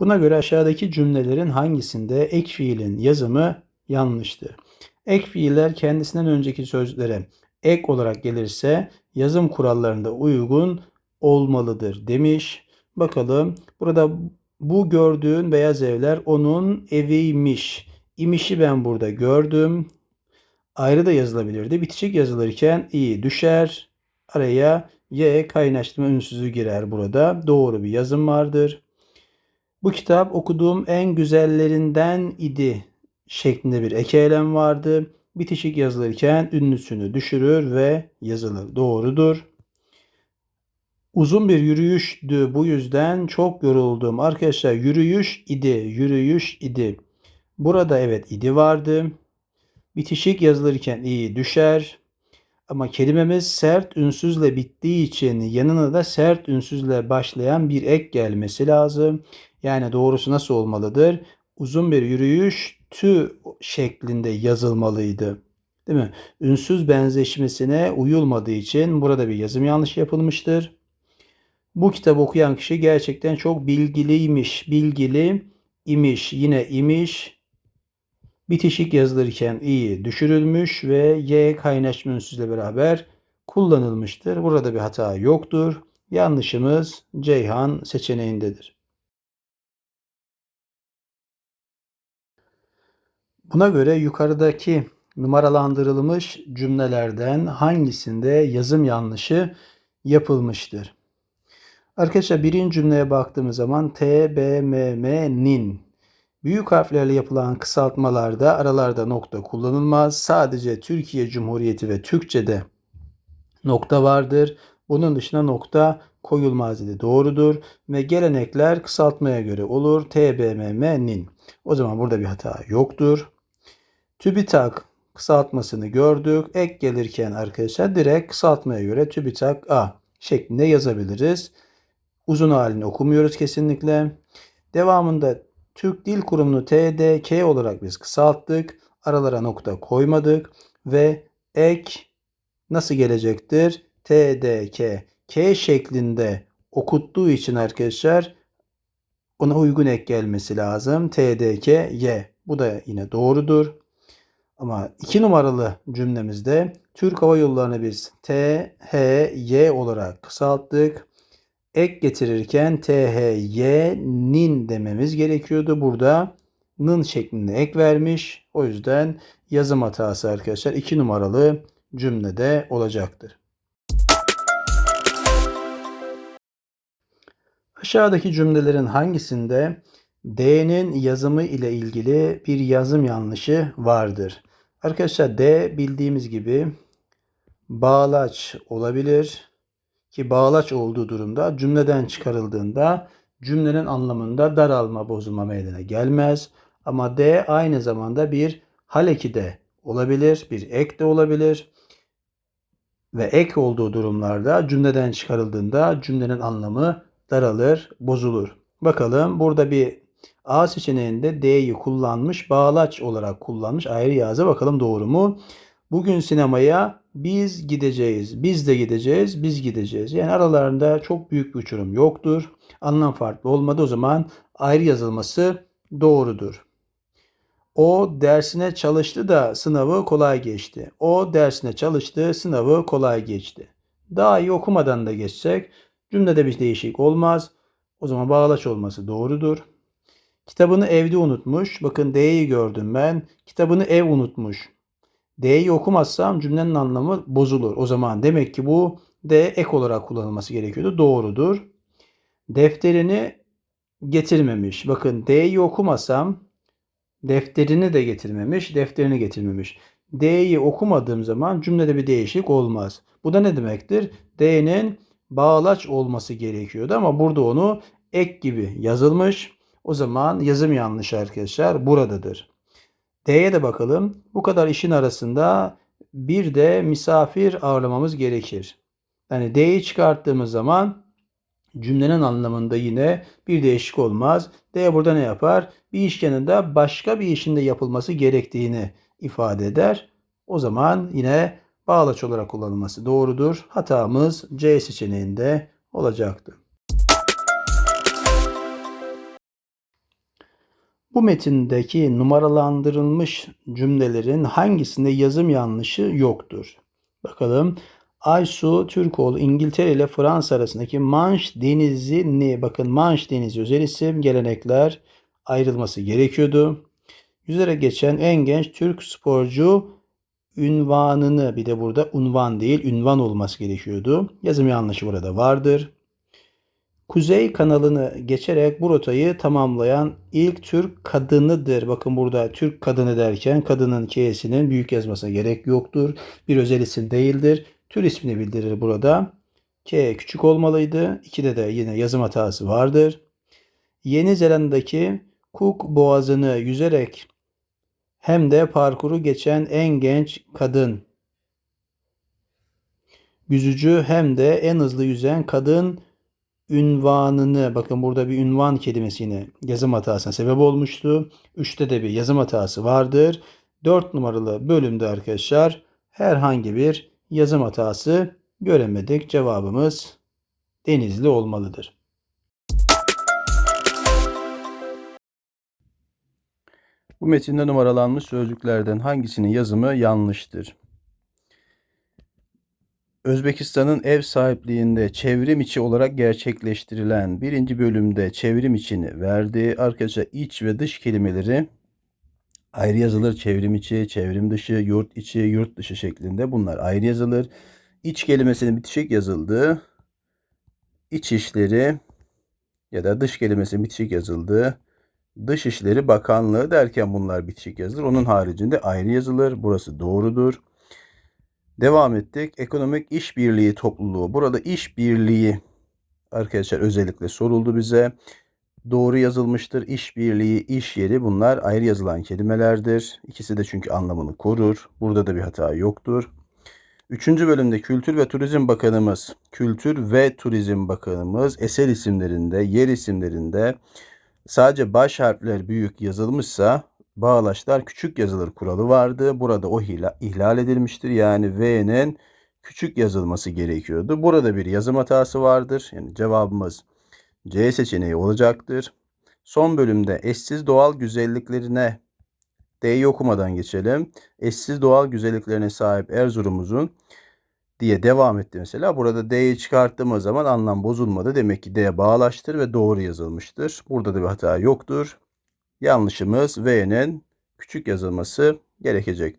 Buna göre aşağıdaki cümlelerin hangisinde ek fiilin yazımı yanlıştır? Ek fiiller kendisinden önceki sözlere ek olarak gelirse yazım kurallarında uygun olmalıdır demiş. Bakalım burada bu gördüğün beyaz evler onun eviymiş. İmişi ben burada gördüm. Ayrı da yazılabilirdi. Bitişik yazılırken i düşer. Araya y kaynaştırma ünsüzü girer burada. Doğru bir yazım vardır. Bu kitap okuduğum en güzellerinden idi şeklinde bir eki eylem vardı. Bitişik yazılırken ünlüsünü düşürür ve yazılır. Doğrudur. Uzun bir yürüyüştü bu yüzden çok yoruldum. Arkadaşlar yürüyüş idi, yürüyüş idi. Burada evet idi vardı. Bitişik yazılırken iyi düşer. Ama kelimemiz sert ünsüzle bittiği için yanına da sert ünsüzle başlayan bir ek gelmesi lazım. Yani doğrusu nasıl olmalıdır? Uzun bir yürüyüş tü şeklinde yazılmalıydı. Değil mi? Ünsüz benzeşmesine uyulmadığı için burada bir yazım yanlış yapılmıştır. Bu kitabı okuyan kişi gerçekten çok bilgiliymiş. Bilgili imiş. Yine imiş. Bitişik yazılırken i düşürülmüş ve y kaynaşma ünsüzle beraber kullanılmıştır. Burada bir hata yoktur. Yanlışımız Ceyhan seçeneğindedir. Buna göre yukarıdaki numaralandırılmış cümlelerden hangisinde yazım yanlışı yapılmıştır? Arkadaşlar birinci cümleye baktığımız zaman T, B, M, M, nin. Büyük harflerle yapılan kısaltmalarda aralarda nokta kullanılmaz. Sadece Türkiye Cumhuriyeti ve Türkçe'de nokta vardır. Bunun dışında nokta koyulmaz dedi. Doğrudur. Ve gelenekler kısaltmaya göre olur. T, B, M, M, nin. O zaman burada bir hata yoktur. TÜBİTAK kısaltmasını gördük. Ek gelirken arkadaşlar direkt kısaltmaya göre TÜBİTAK A şeklinde yazabiliriz. Uzun halini okumuyoruz kesinlikle. Devamında Türk Dil Kurumu'nu TDK olarak biz kısalttık. Aralara nokta koymadık ve ek nasıl gelecektir? TDK K şeklinde okuttuğu için arkadaşlar ona uygun ek gelmesi lazım. TDK Y. Bu da yine doğrudur. Ama iki numaralı cümlemizde Türk Hava Yolları'nı biz T, H, Y olarak kısalttık. Ek getirirken T, H, Y, nin dememiz gerekiyordu. Burada nın şeklinde ek vermiş. O yüzden yazım hatası arkadaşlar iki numaralı cümlede olacaktır. Aşağıdaki cümlelerin hangisinde D'nin yazımı ile ilgili bir yazım yanlışı vardır? Arkadaşlar D bildiğimiz gibi bağlaç olabilir ki bağlaç olduğu durumda cümleden çıkarıldığında cümlenin anlamında daralma, bozulma meydana gelmez. Ama D aynı zamanda bir haleki de olabilir, bir ek de olabilir. Ve ek olduğu durumlarda cümleden çıkarıldığında cümlenin anlamı daralır, bozulur. Bakalım burada bir A seçeneğinde D'yi kullanmış, bağlaç olarak kullanmış. Ayrı yazı bakalım doğru mu? Bugün sinemaya biz gideceğiz, biz de gideceğiz, biz gideceğiz. Yani aralarında çok büyük bir uçurum yoktur. Anlam farklı olmadı o zaman ayrı yazılması doğrudur. O dersine çalıştı da sınavı kolay geçti. O dersine çalıştı, sınavı kolay geçti. Daha iyi okumadan da geçsek cümlede bir değişik olmaz. O zaman bağlaç olması doğrudur. Kitabını evde unutmuş. Bakın D'yi gördüm ben. Kitabını ev unutmuş. D'yi okumazsam cümlenin anlamı bozulur. O zaman demek ki bu D ek olarak kullanılması gerekiyordu. Doğrudur. Defterini getirmemiş. Bakın D'yi okumasam defterini de getirmemiş, defterini getirmemiş. D'yi okumadığım zaman cümlede bir değişik olmaz. Bu da ne demektir? D'nin bağlaç olması gerekiyordu ama burada onu ek gibi yazılmış. O zaman yazım yanlış arkadaşlar buradadır. D'ye de bakalım. Bu kadar işin arasında bir de misafir ağırlamamız gerekir. Yani D'yi çıkarttığımız zaman cümlenin anlamında yine bir değişik olmaz. D burada ne yapar? Bir iş yanında başka bir işin de yapılması gerektiğini ifade eder. O zaman yine bağlaç olarak kullanılması doğrudur. Hatamız C seçeneğinde olacaktı. Bu metindeki numaralandırılmış cümlelerin hangisinde yazım yanlışı yoktur? Bakalım. Aysu Türkoğlu İngiltere ile Fransa arasındaki Manş Denizi'ni bakın Manş Denizi özel isim gelenekler ayrılması gerekiyordu. Yüzerek geçen en genç Türk sporcu ünvanını bir de burada unvan değil ünvan olması gerekiyordu. Yazım yanlışı burada vardır. Kuzey kanalını geçerek bu rotayı tamamlayan ilk Türk kadınıdır. Bakın burada Türk kadını derken kadının K'sinin büyük yazmasına gerek yoktur. Bir özel isim değildir. Tür ismini bildirir burada. K küçük olmalıydı. 2'de de yine yazım hatası vardır. Yeni Zelanda'daki Cook Boğazı'nı yüzerek hem de parkuru geçen en genç kadın. Yüzücü hem de en hızlı yüzen kadın ünvanını bakın burada bir ünvan kelimesi yine yazım hatasına sebep olmuştu. 3'te de bir yazım hatası vardır. 4 numaralı bölümde arkadaşlar herhangi bir yazım hatası göremedik. Cevabımız Denizli olmalıdır. Bu metinde numaralanmış sözcüklerden hangisinin yazımı yanlıştır? Özbekistan'ın ev sahipliğinde çevrim içi olarak gerçekleştirilen birinci bölümde çevrim içini verdi. Arkadaşlar iç ve dış kelimeleri ayrı yazılır. Çevrim içi, çevrim dışı, yurt içi, yurt dışı şeklinde bunlar ayrı yazılır. İç kelimesinin bitişik yazıldığı, iç işleri ya da dış kelimesinin bitişik yazıldığı, Dışişleri Bakanlığı derken bunlar bitişik yazılır. Onun haricinde ayrı yazılır. Burası doğrudur. Devam ettik. Ekonomik işbirliği topluluğu. Burada işbirliği arkadaşlar özellikle soruldu bize. Doğru yazılmıştır. İşbirliği, iş yeri bunlar ayrı yazılan kelimelerdir. İkisi de çünkü anlamını korur. Burada da bir hata yoktur. Üçüncü bölümde Kültür ve Turizm Bakanımız, Kültür ve Turizm Bakanımız eser isimlerinde, yer isimlerinde sadece baş harfler büyük yazılmışsa bağlaçlar küçük yazılır kuralı vardı. Burada o ihlal edilmiştir. Yani V'nin küçük yazılması gerekiyordu. Burada bir yazım hatası vardır. Yani cevabımız C seçeneği olacaktır. Son bölümde eşsiz doğal güzelliklerine D'yi okumadan geçelim. Eşsiz doğal güzelliklerine sahip Erzurum'umuzun diye devam etti mesela. Burada D'yi çıkarttığımız zaman anlam bozulmadı. Demek ki D'ye bağlaştır ve doğru yazılmıştır. Burada da bir hata yoktur. Yanlışımız V'nin küçük yazılması gerekecek.